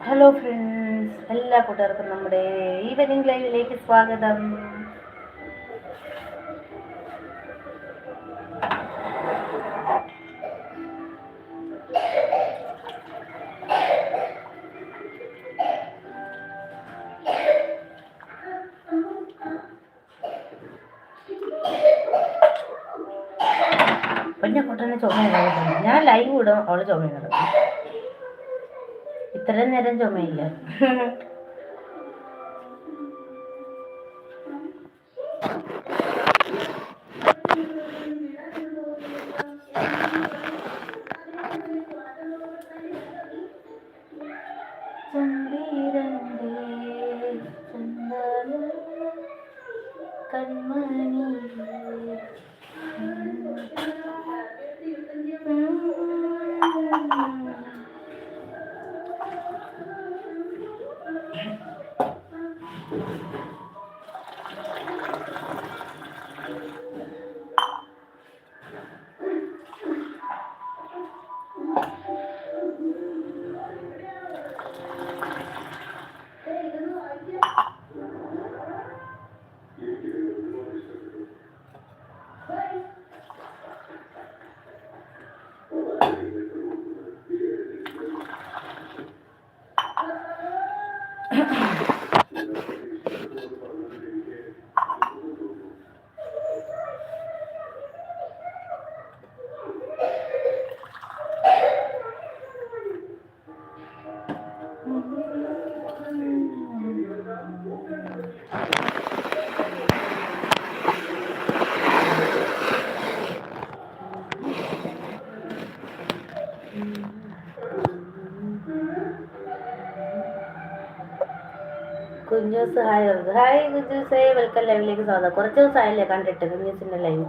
Hello friends എല്ലാ കൂട്ടുകാർക്കും നമ്മുടെ ഈവനിങ് ലൈവിലേക്ക് സ്വാഗതം. കുട്ടനെ ചുമ ഞാൻ ലൈവ് വിടും അവൾ ചുമയുന്നത് ഇത്രയും നേരം ചുമയില്ല കൺമണി Mm-hmm. കുഞ്ഞൂസ് ഹായ് ഹായ് കുഞ്ഞൂസേ വെൽക്കം ലൈവിലേക്ക് സ്വാഗതം. കുറച്ച് ദിവസമായില്ലേ കണ്ടിട്ട് കുഞ്ഞൂസിന്റെ ലൈവ്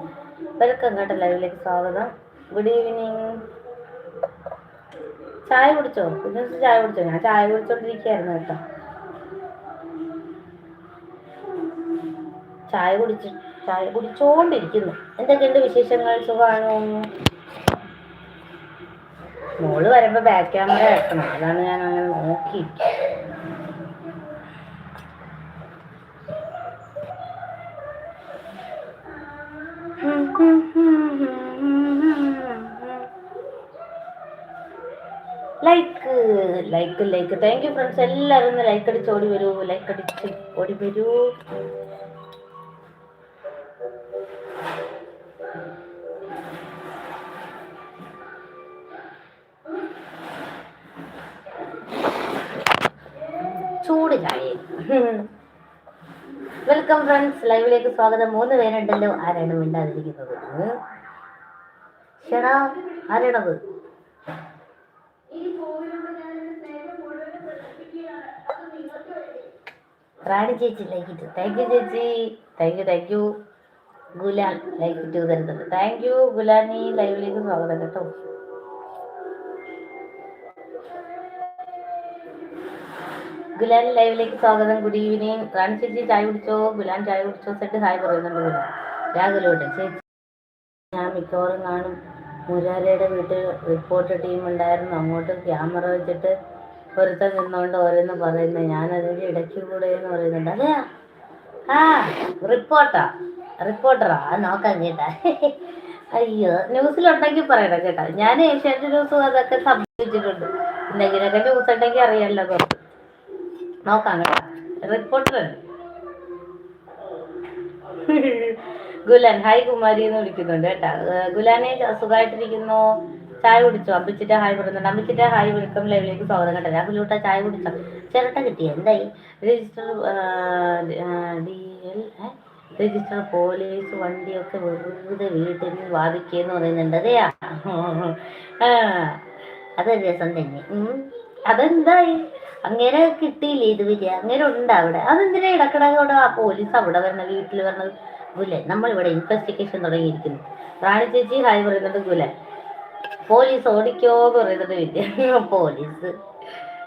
വെൽക്കം കേട്ടോ ലൈവിലേക്ക് സ്വാഗതം. ഗുഡ് ഈവനിങ് ചായ കുടിച്ചോ? കുഞ്ഞൂസ് ചായ കുടിച്ചോ? ഞാൻ ചായ കുടിച്ചോണ്ടിരിക്കുകയായിരുന്നു കേട്ടോ. ചായ കുടിച്ച് ചായ കുടിച്ചോണ്ടിരിക്കുന്നു. എന്തൊക്കെയുണ്ട് വിശേഷങ്ങൾ? സുഖമാണോ? മോൾ വരുമ്പോ ബാക്ക് ക്യാമറ വെക്കണം അതാണ് ഞാൻ അങ്ങനെ നോക്കി like like like thank you friends എല്ലാവരും ലൈക്ക് അടിച്ച് ഓടി വരൂ. ലൈക്ക് അടിച്ച് ഓടി വരൂ. ചൂട് ചായ. വെൽക്കം ഫ്രണ്ട്സ് ലൈവിലേക്ക് സ്വാഗതം. മൂന്ന് പേരുണ്ടല്ലോ. ആരാണ് മിണ്ടാതിരിക്കുന്നത്? ആരാണത്? റാണി ചേച്ചി ലൈക്ക് ഇട്ടു താങ്ക് യു ചേച്ചി thank you thank you Gulal like ഇട്ടു തരുന്നുണ്ട് താങ്ക് യു ഗുലാനി ലൈവിലേക്ക് സ്വാഗതം കേട്ടോ. ഗുലാൻ ലൈവിലേക്ക് സ്വാഗതം. ഗുഡ് ഈവനിങ് റാണി ചേച്ചി ചായ കുടിച്ചോ? ഗുലാൻ ചായ കുടിച്ചോ? സെറ്റ് ഹായ് പറയുന്നുണ്ട് ഗുലാൻ രാഹുലോട്ടെ. ചേച്ചി ഞാൻ മിക്കവാറും കാണും. മുരാരയുടെ വീട്ടിൽ റിപ്പോർട്ട് ടീം ഉണ്ടായിരുന്നു. അങ്ങോട്ട് ക്യാമറ വെച്ചിട്ട് ഒരുത്തൻ നിന്നുകൊണ്ട് ഓരോന്ന് പറയുന്നത് ഞാൻ അതിന്റെ ഇടയ്ക്ക് കൂടെ എന്ന് പറയുന്നുണ്ട്. അതെയാ ആ റിപ്പോർട്ടാ. റിപ്പോർട്ടറാ. ആ നോക്കാം കേട്ടാ. അയ്യോ ന്യൂസിലുണ്ടെങ്കിൽ പറയണം കേട്ടാ. ഞാൻ ഏഷ്യാനെറ്റ് ന്യൂസും അതൊക്കെ സംഭവിച്ചിട്ടുണ്ട്. എന്തെങ്കിലുമൊക്കെ ന്യൂസ് ഉണ്ടെങ്കിൽ അറിയാമല്ലോ നോക്കാം കേട്ടാ. റിപ്പോർട്ടർ. ഗുലാൻ ഹായ് കുമാരി എന്ന് വിളിക്കുന്നുണ്ട് കേട്ടാ. ഗുലാനെ സുഖമായിട്ടിരിക്കുന്നു? ചായ കുടിച്ചോ? അമ്പിച്ചിട്ട് ഹായ് പറയുന്നുണ്ട്. അമ്പിച്ചിട്ട് ഹായ് വെൽക്കം ലൈവിലേക്ക് സ്വാഗതം കേട്ടോ രാഹുലൂട്ട ചായ കുടിച്ചോ? ചിരട്ട കിട്ടി. എന്തായി? രജിസ്റ്റർ രജിസ്റ്റർ പോലീസ് വണ്ടിയൊക്കെ വെറുതെ വീട്ടിൽ നിന്ന് വാദിക്കുകയെന്ന് പറയുന്നുണ്ട്. അതെയാ? ആ, അതൊരു രസം തന്നെ. അതെന്തായി? അങ്ങനെ കിട്ടിയില്ല ഇത് വലിയ? അങ്ങനെ ഉണ്ട് അവിടെ? അതെന്തിനാ ഇടക്കിടക്കോടെ ആ പോലീസ് അവിടെ വരണ വീട്ടിൽ വരണത്? നമ്മൾ നമ്മളിവിടെ ഇൻവെസ്റ്റിഗേഷൻ തുടങ്ങിയിരിക്കുന്നു. റാണി ചേച്ചി ഹായ് പറയുന്നുണ്ട് ഗുലൻ പോലീസ് ഓടിക്കോ എന്ന് പറയുന്നുണ്ട് വിദ്യ പോലീസ്.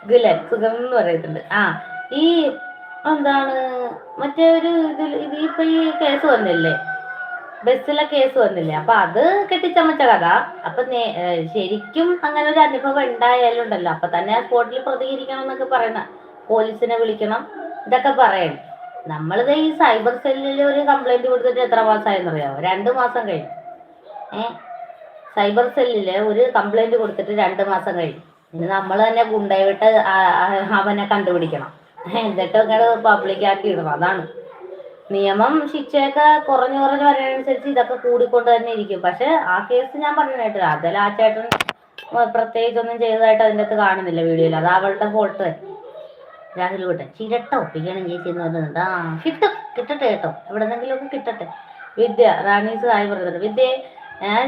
ഗുലൻ സുഖം എന്ന് പറയുന്നുണ്ട്. ആ ഈ എന്താണ് മറ്റേ ഒരു ഇതിൽ ഇത് ഇപ്പൊ ഈ കേസ് വന്നില്ലേ? ബസ്സിലെ കേസ് വന്നില്ലേ? അപ്പൊ അത് കെട്ടിച്ചമച്ച കഥ. അപ്പൊ ശരിക്കും അങ്ങനെ ഒരു അനുഭവം ഉണ്ടായാലും ഉണ്ടല്ലോ. അപ്പൊ തന്നെ ആ സ്പോട്ടിൽ പ്രതികരിക്കണം എന്നൊക്കെ പറയണ പോലീസിനെ വിളിക്കണം ഇതൊക്കെ പറയണം. നമ്മളിത് ഈ സൈബർ സെല്ലിൽ ഒരു കംപ്ലൈന്റ് കൊടുത്തിട്ട് എത്ര മാസമായെന്നറിയാമോ രണ്ട് മാസം കഴിഞ്ഞു. ഏ സൈബർ സെല്ലിൽ ഒരു കംപ്ലൈന്റ് കൊടുത്തിട്ട് രണ്ട് മാസം കഴിഞ്ഞു. ഇനി നമ്മൾ തന്നെ ഗുണ്ടയിട്ട് അവനെ കണ്ടുപിടിക്കണം. എന്നിട്ട് അങ്ങനെ പബ്ലിക് ആക്കി ഇടണം. അതാണ്. നിയമം ശിക്ഷയൊക്കെ കുറഞ്ഞു കുറഞ്ഞു വരുന്നതനുസരിച്ച് ഇതൊക്കെ കൂടിക്കൊണ്ട് തന്നെ ഇരിക്കും. പക്ഷെ ആ കേസ് ഞാൻ പറഞ്ഞിട്ടില്ല അതിൽ ആ ചേട്ടൻ പ്രത്യേകിച്ച് പ്രത്യേകിച്ചൊന്നും ചെയ്തതായിട്ട് അതിന്റെ അകത്ത് കാണുന്നില്ല വീഡിയോയിൽ. അത് അവളുടെ ഫോട്ടോ രാഹുൽ കൂട്ടെ ചിരട്ട ഒപ്പിക്കണം ചേച്ചി എന്ന് പറഞ്ഞിട്ടുണ്ട് ആ കിട്ടും. കിട്ടട്ടെ കേട്ടോ. എവിടെന്നെങ്കിലും ഒക്കെ കിട്ടട്ടെ. വിദ്യ റാണീസ് ആയി പറഞ്ഞിട്ടുണ്ട് വിദ്യ ഞാൻ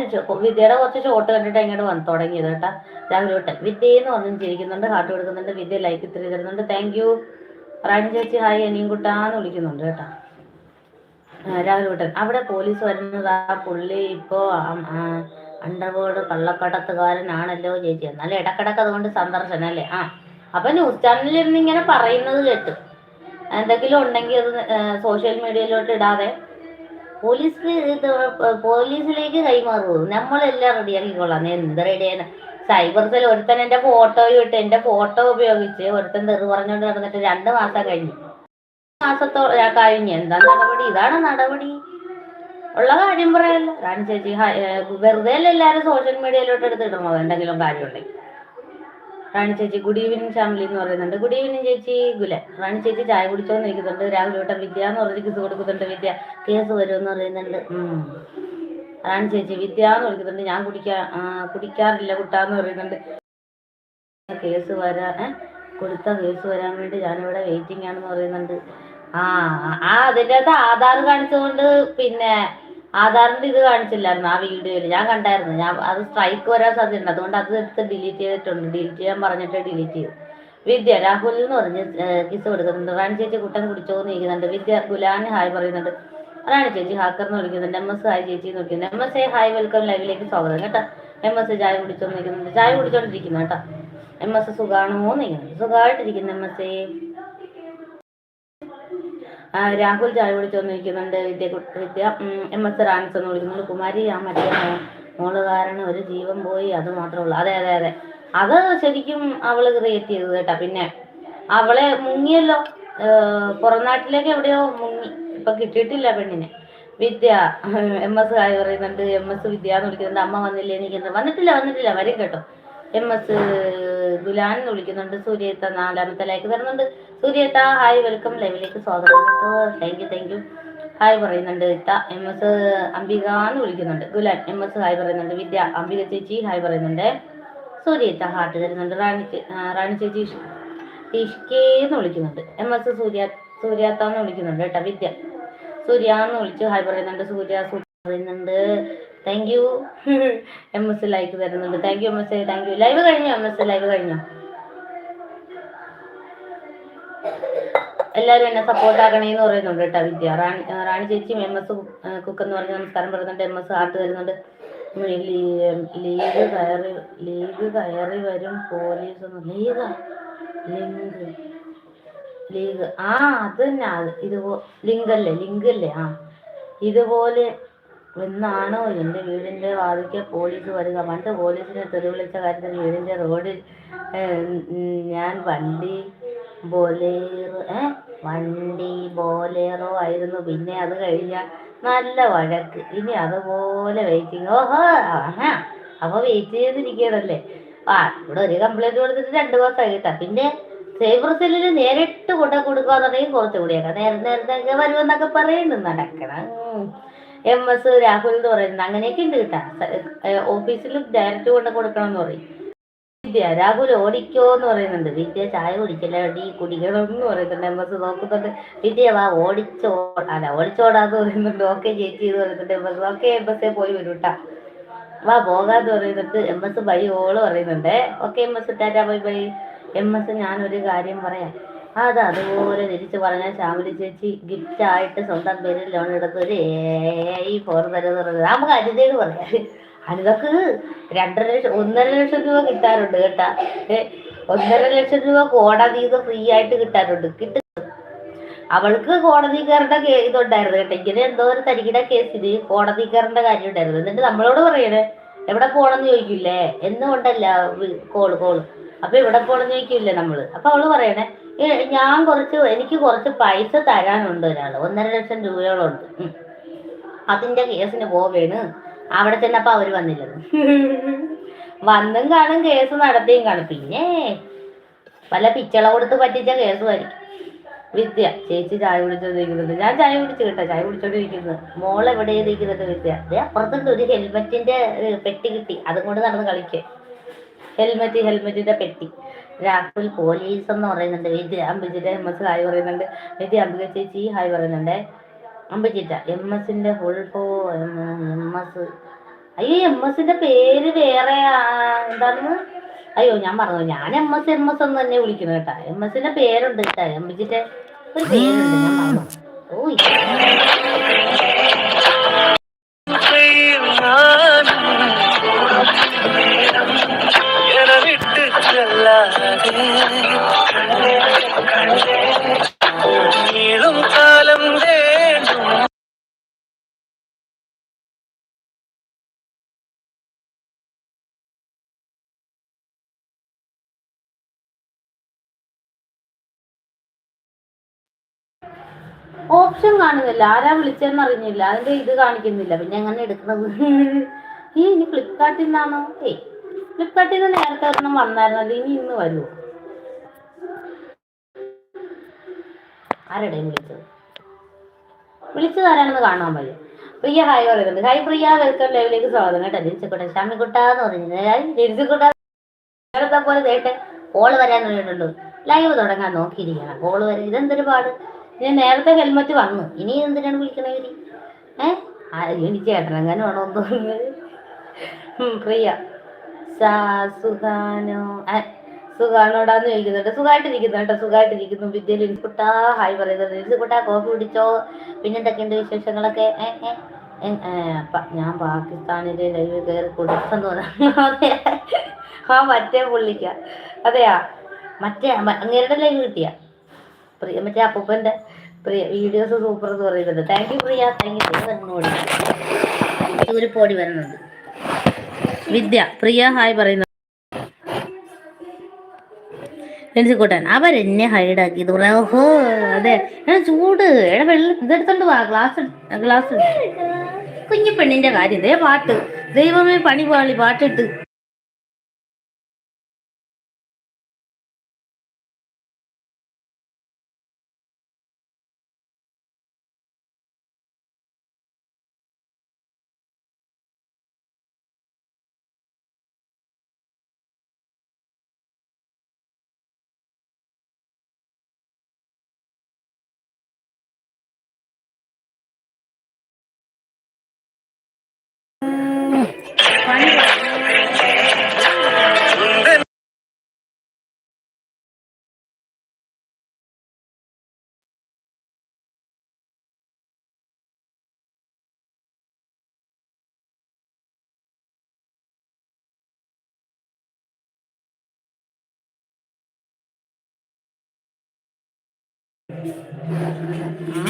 വിദ്യയുടെ കുറച്ച് ഷോട്ട് കണ്ടിട്ട് ഇങ്ങോട്ട് വന്ന് തുടങ്ങിയത് കേട്ടാ. രാഹുൽ കൂട്ടൻ വിദ്യയെന്ന് പറഞ്ഞു ചിരിക്കുന്നുണ്ട് ഹാർട്ട് കൊടുക്കുന്നുണ്ട് വിദ്യ ലൈക്ക് ഇത്തിരി തരുന്നുണ്ട്. താങ്ക് യു റാണി ചേച്ചി ഹായ് അനിയും കുട്ടാന്ന് വിളിക്കുന്നുണ്ട് കേട്ടാ. കുട്ടൻ. അവിടെ പോലീസ് വരുന്നത് ആ പുള്ളി ഇപ്പോ അണ്ടർവേർഡ് കള്ളക്കടത്തുകാരനാണല്ലോ ചേച്ചി. എന്നാലും ഇടക്കിടക്ക് അതുകൊണ്ട് സന്ദർശനം അല്ലേ ആ അപ്പൊ ന്യൂസ് ചാനലിൽ ഇരുന്ന് ഇങ്ങനെ പറയുന്നത് കേട്ടു. എന്തെങ്കിലും ഉണ്ടെങ്കിൽ അത് സോഷ്യൽ മീഡിയയിലോട്ട് ഇടാതെ പോലീസ് പോലീസിലേക്ക് കൈമാറുമോ നമ്മളെല്ലാം റെഡിയാക്കിക്കൊള്ളാം എന്ത് റെഡിയാണ് സൈബർ സെൽ ഒരുത്തൻ എന്റെ ഫോട്ടോയും ഇട്ട് എന്റെ ഫോട്ടോ ഉപയോഗിച്ച് ഒരുത്തൻ തെറി പറഞ്ഞുകൊണ്ട് നടന്നിട്ട് രണ്ട് മാസം കഴിഞ്ഞു. മാസത്തോ കഴിഞ്ഞു. എന്താ നടപടി? ഇതാണ് നടപടി. ഉള്ള കാര്യം പറയല്ലോ. റാണി ചേച്ചി വെറുതെ അല്ല എല്ലാവരും സോഷ്യൽ മീഡിയയിലോട്ട് എടുത്തിടണോ എന്തെങ്കിലും കാര്യമുണ്ടെങ്കിൽ. റാണി ചേച്ചി ഗുഡ് ഈവനിങ് ഫാമിലി എന്ന് പറയുന്നുണ്ട്. ഗുഡ് ഈവനിങ് ചേച്ചി ഗുല. റാണി ചേച്ചി ചായ കുടിച്ചോന്ന് ഇരിക്കുന്നുണ്ട്. രാവിലെ തൊട്ട് വിദ്യ എന്ന് പറഞ്ഞ് കിസ് കൊടുക്കുന്നുണ്ട്. വിദ്യ കേസ് വരുമെന്ന് പറയുന്നുണ്ട്. റാണി ചേച്ചി വിദ്യ എന്ന് വിളിക്കുന്നുണ്ട്. ഞാൻ കുടിക്കാ കുടിക്കാറില്ല കുട്ടാന്ന് പറയുന്നുണ്ട്. കേസ് വരാ? കൊടുത്ത കേസ് വരാൻ വേണ്ടി ഞാനിവിടെ വെയിറ്റിംഗ് ആണെന്ന് പറയുന്നുണ്ട്. ആ ആ അതിന്റെ അകത്ത് ആധാർ കാണിച്ചുകൊണ്ട് പിന്നെ ആധാറിന്റെ ഇത് കാണിച്ചില്ലായിരുന്നു ആ വീഡിയോയിൽ. ഞാൻ കണ്ടായിരുന്നു. ഞാൻ അത് സ്ട്രൈക്ക് വരാൻ സാധ്യതയുണ്ട്. അതുകൊണ്ട് അത് എടുത്ത് ഡിലീറ്റ് ചെയ്തിട്ടുണ്ട്. ഡിലീറ്റ് ചെയ്യാൻ പറഞ്ഞിട്ട് ഡിലീറ്റ് ചെയ്തു. വിദ്യ രാഹുൽ എന്ന് പറഞ്ഞ് കിസ് കൊടുക്കുന്നുണ്ട്. റാണി ചേച്ചി കുട്ടൻ കുടിച്ചോന്ന് ഇരിക്കുന്നുണ്ട്. വിദ്യ ഗുലാൻ ഹായ് പറയുന്നുണ്ട്. റാണി ചേച്ചി ഹാക്കർ എന്ന് വിളിക്കുന്നുണ്ട് എം എസ് ഹായ് ചേച്ചി എന്ന് വിളിക്കുന്നുണ്ട് M S A hi welcome ലൈവിലേക്ക് സ്വാഗതം. കേട്ടോ? എം എസ് ചായ കുടിച്ചോന്ന് നിൽക്കുന്നുണ്ട് ചായ കുടിച്ചോണ്ടിരിക്കുന്നു കേട്ടോ? എം എസ് സുഖാണോ എന്ന് നിൽക്കുന്നുണ്ട് സുഖമായിട്ടിരിക്കുന്നു എം എസ് എ രാഹുൽ ചായ കുടിച്ചോന്നിരിക്കുന്നുണ്ട് വിദ്യ കു- വിദ്യ എം എസ് റാൻസ് എന്ന് വിളിക്കുന്നുണ്ട്. കുമാരി ആ മറ്റേ മോൾ കാരണം ഒരു ജീവൻ പോയി അത് മാത്രമേ ഉള്ളൂ അതെ അതെ അതെ. അത് ശരിക്കും അവൾ ക്രിയേറ്റ് ചെയ്തത് കേട്ടാ. പിന്നെ അവളെ മുങ്ങിയല്ലോ. പുറം നാട്ടിലേക്ക് എവിടെയോ മുങ്ങി. ഇപ്പൊ കിട്ടിയിട്ടില്ല പെണ്ണിനെ. വിദ്യ എം എസ് ഹായ് പറയുന്നുണ്ട്. എം എസ് വിദ്യ എന്ന് വിളിക്കുന്നുണ്ട്. അമ്മ വന്നില്ലേ എനിക്ക് വന്നിട്ടില്ല വന്നിട്ടില്ല. വരും കേട്ടോ. എം എസ് ഗുലാൻ എന്ന് വിളിക്കുന്നുണ്ട്. സൂര്യത്ത നാലാമത്തെ ലൈക്ക് തരുന്നുണ്ട് സൂര്യത്ത ഹായ് വെൽക്കം. ലൈവിലേക്ക് സ്വാഗതം. Thank you thank you hi പറയുന്നുണ്ട്. ഇത്ത എം എസ് അംബിക എന്ന് വിളിക്കുന്നുണ്ട്. ഗുലാൻ എം എസ് ഹായ് പറയുന്നുണ്ട്. വിദ്യ അംബിക ചേച്ചി ഹായ് പറയുന്നുണ്ട്. സൂര്യത്ത ഹാർട്ട് തരുന്നുണ്ട്. റാണി റാണി ചേച്ചി ഇഷ്- ഇഷ്കേ എന്ന് വിളിക്കുന്നുണ്ട്. എം എസ് സൂര്യ സൂര്യാത്ത എന്ന് വിളിക്കുന്നുണ്ട് കേട്ടോ. വിദ്യ സൂര്യ എന്ന് വിളിച്ച് ഹായ് പറയുന്നുണ്ട്. സൂര്യ സൂര്യ പറയുന്നുണ്ട്. Thank you M S like തരുന്നുണ്ട്. Thank you M S thank you live കഴിഞ്ഞോ? എം എസ് ലൈവ് കഴിഞ്ഞോ? എല്ലാവരും എന്നെ സപ്പോർട്ട് ആക്കണേന്ന് പറയുന്നുണ്ട് കേട്ടോ വിദ്യ. റാണി റാണി ചേച്ചിയും എം എസ് കുക്ക് എന്ന് പറഞ്ഞ് നമസ്കാരം പറയുന്നുണ്ട്. എം എസ് ഹാർട്ട് തരുന്നുണ്ട്. ലീഗ് കയറി ലീഗ് കയറി വരും പോലീസ് ലീഗ്? ലിങ്ക്. ലീഗ്. ആ അത് തന്നെ. ഇത് ലിങ്ക് അല്ലേ ലിങ്കല്ലേ? ലിങ്കല്ലേ? ആ. ഇതുപോലെ എന്നാണോ എന്റെ വീടിന്റെ വാതിക്കെ പോലീസ് വരിക. പണ്ട് പോലീസിനെ തെറി വിളിച്ച കാര്യത്തിൽ വീടിന്റെ റോഡിൽ ഞാൻ വണ്ടി ബോലേറോ ഏ വണ്ടി ബോലേറോ ആയിരുന്നു. പിന്നെ അത് കഴിഞ്ഞ നല്ല വഴക്ക്. ഇനി അതുപോലെ വെയിറ്റിംഗ്. ഓഹോ ആഹാ. അപ്പോൾ വെയിറ്റ് ചെയ്തിരിക്കണല്ലേ ആ ഇവിടെ ഒരു കംപ്ലൈന്റ് കൊടുത്തിട്ട് രണ്ട് മാസമായി കേട്ടോ. പിന്നെ സൈബർ സെല്ലിൽ നേരിട്ട് കൊണ്ടു കൊടുക്കുക എന്നുണ്ടെങ്കിൽ കുറച്ചുകൂടിയൊക്കെ നേരെ നേരത്തെ വരുമെന്നൊക്കെ പറയുന്നു. നടക്കണം. എം എസ് രാഹുൽ എന്ന് പറയുന്നത്. അങ്ങനെയൊക്കെ ഉണ്ട് കേട്ടാ. ഓഫീസിൽ ഡയറക്റ്റ് കൊണ്ട് കൊടുക്കണം എന്ന് പറയും. വിദ്യ രാഹുൽ ഓടിക്കോ എന്ന് പറയുന്നുണ്ട്. വിദ്യ ചായ കുടിക്കല കുടിക്കണം എന്ന് പറയുന്നുണ്ട്. എം എസ് നോക്കുന്നുണ്ട്. വിദ്യ വാ ഓടിച്ചോ. അല്ല ഓടിച്ചോടാന്ന് പറയുന്നുണ്ട്. ഓക്കെ ചേച്ചി എന്ന് പറയുന്നുണ്ട് M S okay M S പോയി വരും കേട്ടാ വാ പോകാന്ന് പറയുന്നുണ്ട്. എം എസ് ബൈ ഓൾ പറയുന്നുണ്ട്. Okay M S Tata bye bye. M S ഞാനൊരു കാര്യം പറയാം. അത് അതുപോലെ തിരിച്ചു പറഞ്ഞാൽ ശ്യാമിലി ചേച്ചി ഗിഫ്റ്റ് ആയിട്ട് സ്വന്തം പേരിൽ ലോൺ എടുത്ത് ഒരു ഫോർ പറയുന്നത് നമുക്ക് അനിതയോട് പറയാം. അനിതക്ക് രണ്ടര ലക്ഷം ഒന്നര ലക്ഷം രൂപ കിട്ടാറുണ്ട് കേട്ടാ. ഒന്നര ലക്ഷം രൂപ കോടതിയിൽ ഫ്രീ ആയിട്ട് കിട്ടാറുണ്ട്. കിട്ടും. അവൾക്ക് കോടതി കയറേണ്ട ഇതുണ്ടായിരുന്നു കേട്ടോ. ഇങ്ങനെ എന്തോ ഒരു തരികിട കേസിന് കോടതി കയറേണ്ട കാര്യം ഉണ്ടായിരുന്നു. എന്നിട്ട് നമ്മളോട് പറയണേ എവിടെ പോണെന്ന് ചോദിക്കില്ലേ? എന്നുകൊണ്ടല്ല കോൾ കോൾ അപ്പൊ എവിടെ പോണെന്ന് ചോദിക്കില്ലേ നമ്മൾ? അപ്പൊ അവൾ പറയണേ ഞാൻ കുറച്ച് എനിക്ക് കുറച്ച് പൈസ തരാനുണ്ട് ഒരാൾ. ഒന്നര ലക്ഷം രൂപയോളം ഉണ്ട് അതിന്റെ കേസിന് പോവേണ്. അവിടെ ചെന്നപ്പോ അവർ വന്നില്ലത്. വന്നും കാണും കേസ് നടത്തിയും കാണും. പിന്നെ പല പിച്ചള കൊടുത്ത് പറ്റിച്ച കേസുമായിരിക്കും. വിദ്യ ചേച്ചി ചായ കുടിച്ചോണ്ടിരിക്കുന്നത് ഞാൻ ചായ കുടിച്ചു കേട്ടോ ചായ കുടിച്ചോണ്ടിരിക്കുന്നത് മോൾ എവിടെ ഇരിക്കുന്നത് വിദ്യ? അതെ അപ്പുറത്തുണ്ട് ഒരു ഹെൽമെറ്റിന്റെ പെട്ടി കിട്ടി. അതും കൊണ്ട് നടന്ന് കളിക്കേ ഹെൽമെറ്റ് ഹെൽമെറ്റിന്റെ പെട്ടി. രാഹുൽ പോലീസ് എന്ന് പറയുന്നുണ്ട്. വിദ്യ അമ്പിച്ചിട്ട് എം എസ് ഹായ് പറയുന്നുണ്ട്. വിദ്യ അംബിക ചേച്ചി ഹായ് പറയുന്നുണ്ട്. അമ്പിച്ചിട്ട എം എസിന്റെ ഫുൾ ഫോ എം എസ് അയ്യോ എം എസിന്റെ പേര് വേറെ എന്താന്ന്? അയ്യോ ഞാൻ പറഞ്ഞു ഞാൻ എം എസ് എം എസ് എന്ന് തന്നെ വിളിക്കുന്നു കേട്ടാ. എം എസിന്റെ പേരുണ്ട് കേട്ടാ. എംബിച്ചിന്റെ ഒരു പേരുണ്ട്. ഞാൻ പറഞ്ഞു ഓ ഓപ്ഷൻ കാണുന്നില്ല. ആരാ വിളിച്ചതെന്ന് അറിഞ്ഞില്ല. അതിന്റെ ഇത് കാണിക്കുന്നില്ല. പിന്നെ എങ്ങനെ എടുക്കുന്നത് ഈ ഇനി ഫ്ലിപ്കാർട്ടിൽ നിന്നാണോ? ഏയ് ഫ്ലിപ്കാർട്ടിൽ നിന്ന് നേരത്തെ വന്നായിരുന്നു. വന്നായിരുന്നല്ലോ ഇനി ഇന്ന് വരുമോ ആരുടെയും വിളിച്ചത്? വിളിച്ചത് ആരാണെന്ന് കാണാൻ മതി പ്രിയ ഹായ് പറയുന്നുണ്ട്. ഹായ് പ്രിയ വെൽക്കം ലൈവിലേക്ക് സ്വാഗതം. കേട്ടോ തിരിച്ചുകൂട്ടെ ഷാമിക്കുട്ട എന്ന് പറഞ്ഞിരുന്നത് പോലെ? തേട്ടെ കോൾ വരാൻ വേണ്ടിയിട്ടുള്ളൂ ലൈവ് തുടങ്ങാൻ നോക്കിയിരിക്കണം കോൾ വരെ ഇതെന്തൊരു പാട്? ഞാൻ നേരത്തെ ഹെൽമറ്റ് വന്നു. ഇനി എന്തിനാണ് വിളിക്കണ ഇനി ഏഹ് എനിക്ക് ചേട്ടനങ്ങനാണോ തോന്നുന്നത്. പ്രിയ. സുഖാനോ? സുഖാണോടാന്ന് ചോദിക്കുന്നുണ്ട്. സുഖമായിട്ടിരിക്കുന്നു കേട്ടോ സുഖമായിട്ടിരിക്കുന്നു വിദ്യയിൽ ഇൻപുട്ടാ ഹായ് പറയുന്നത്. ഇൻസുകുട്ടാ കോഫി കുടിച്ചോ? പിന്നെ എന്തൊക്കെയുണ്ട് വിശേഷങ്ങളൊക്കെ? ഞാൻ പാകിസ്ഥാനിലെ ലൈവ് കയറി പറഞ്ഞു. ആ മറ്റേ പുള്ളിക്ക. അതെയാ? മറ്റേ അങ്ങേരുടെ ലൈവ് കിട്ടിയ? പ്രിയ മറ്റേ അപ്പൂപ്പന്റെ പ്രിയ വീഡിയോസ് സൂപ്പർ എന്ന് പറയുന്നത്. Thank you Priya. Thank you തന്നോടി ഒരു പോടി വരുന്നുണ്ട് വിദ്യ പ്രിയ ഹായ് പറയുന്നു. ലെൻസിക്കോട്ടൻ അവരെന്നെ ഹൈഡാക്കി ഓഹോ അതെ. എടാ ചൂട്. എടാ വെള്ളം ഇതെടുത്തോണ്ട് വാ. ഗ്ലാസ് ഗ്ലാസ് കുഞ്ഞു പെണ്ണിന്റെ കാര്യം. ദേ പാട്ട്. ദൈവമേ പണി പാളി പാട്ടിട്ട്.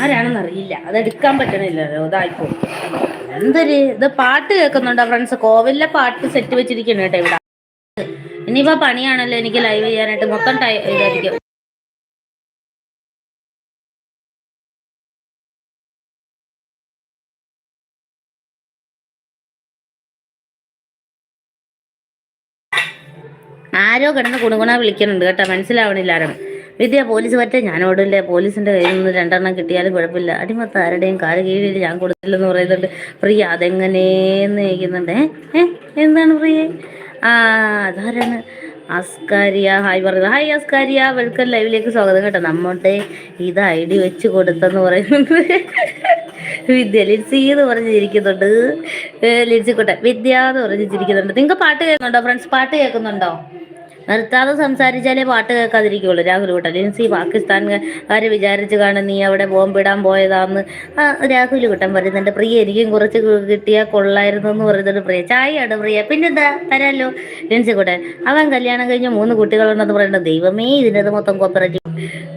ആരാണെന്ന് അറിയില്ല അതെടുക്കാൻ പറ്റണില്ലല്ലോ ഇതായിപ്പോ എന്തൊരു ഇത് പാട്ട് കേൾക്കുന്നുണ്ടോ ഫ്രണ്ട്സ് കോവിലെ പാട്ട് സെറ്റ് വെച്ചിരിക്കുന്നു കേട്ടോ ഇവിടെ. ഇനിയിപ്പോ പണിയാണല്ലോ എനിക്ക് ലൈവ് ചെയ്യാനായിട്ട്. മൊത്തം ടൈം ഇതായിരിക്കും. ആരോ കിടന്ന് കുണുകുണ വിളിക്കുന്നുണ്ട് കേട്ടോ. മനസ്സിലാവണില്ല ആരാണ് വിദ്യ പോലീസ് പറ്റേ? ഞാൻ ഓടില്ലേ പോലീസിന്റെ കയ്യിൽ നിന്ന് രണ്ടെണ്ണം കിട്ടിയാലും കുഴപ്പമില്ല. അടിമത്ത ആരുടെയും കാൽ കീഴിൽ ഞാൻ കൊടുത്തില്ലെന്ന് പറയുന്നുണ്ട്. പ്രിയ അതെങ്ങനെയെന്ന് ചോദിക്കുന്നുണ്ട്. ഏ? എന്താണ് പ്രിയ? ആ അതാരാണ്? അസ്കാരിയ. ഹായ് പറയുന്നത് ഹായ് അസ്കാരിയ. വെൽക്കം ലൈവിലേക്ക് സ്വാഗതം കേട്ടോ. നമ്മുടെ ഇത് ഐ ഡി വെച്ച് കൊടുത്തെന്ന് പറയുന്നത് വിദ്യ ലിൻസി എന്ന് പറഞ്ഞ് ചിരിക്കുന്നുണ്ട്. ലിൻസിക്കോട്ടെ വിദ്യ എന്ന് പറഞ്ഞ് ചിരിക്കുന്നുണ്ട്. നിങ്ങൾക്ക് പാട്ട് കേൾക്കുന്നുണ്ടോ ഫ്രണ്ട്സ്? പാട്ട് കേൾക്കുന്നുണ്ടോ? നിർത്താതെ സംസാരിച്ചാലേ പാട്ട് കേൾക്കാതിരിക്കുള്ളൂ. രാഹുൽ കുട്ടൻ. ലിൻസി പാകിസ്ഥാൻകാരെ വിചാരിച്ച് കാണും നീ അവിടെ ബോംബിടാൻ പോയതാന്ന്. രാഹുൽ കുട്ടൻ പറയുന്നുണ്ട് പ്രിയ എനിക്കും കുറച്ച് കിട്ടിയാൽ കൊള്ളായിരുന്നു എന്ന് പറയുന്നുണ്ട് പ്രിയ. ചായയാണ് പ്രിയ? പിന്നെന്താ തരാമല്ലോ ലിൻസി കുട്ടൻ അവൻ കല്യാണം കഴിഞ്ഞ് മൂന്ന് കുട്ടികളുണ്ടെന്ന് പറയുന്നത് ദൈവമേ ഇതിനത് മൊത്തം കോപ്പറേറ്റീവ്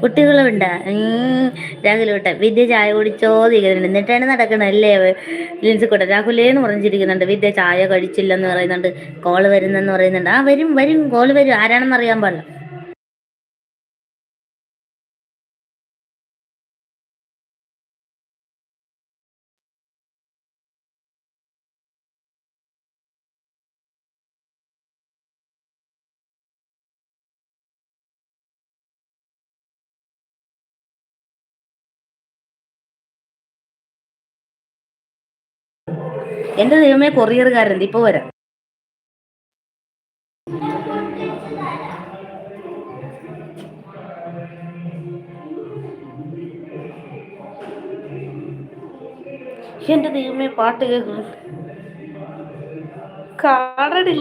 കുട്ടികളുണ്ട്? രാഹുൽ കുട്ടൻ വിദ്യ ചായ കുടിച്ചോ തീരുന്നുണ്ട് എന്നിട്ടാണ് നടക്കണല്ലേ? ലിൻസി രാഹുലേ രാഹുലേന്ന് പറഞ്ഞിരിക്കുന്നുണ്ട്. വിദ്യ ചായ കഴിച്ചില്ലെന്ന് പറയുന്നുണ്ട്. കോൾ വരുന്നെന്ന് പറയുന്നുണ്ട്. ആ വരും വരും കോൾ വരും. ആരാണെന്ന് അറിയാൻ പാടില്ല. എന്റെ ദൈവമേ കൊറിയറുകാരൻ ഇപ്പൊ വരാം. എന്റെ ദൈവമേ പാട്ട് കേൾക്കുന്നു. കാണണില്ല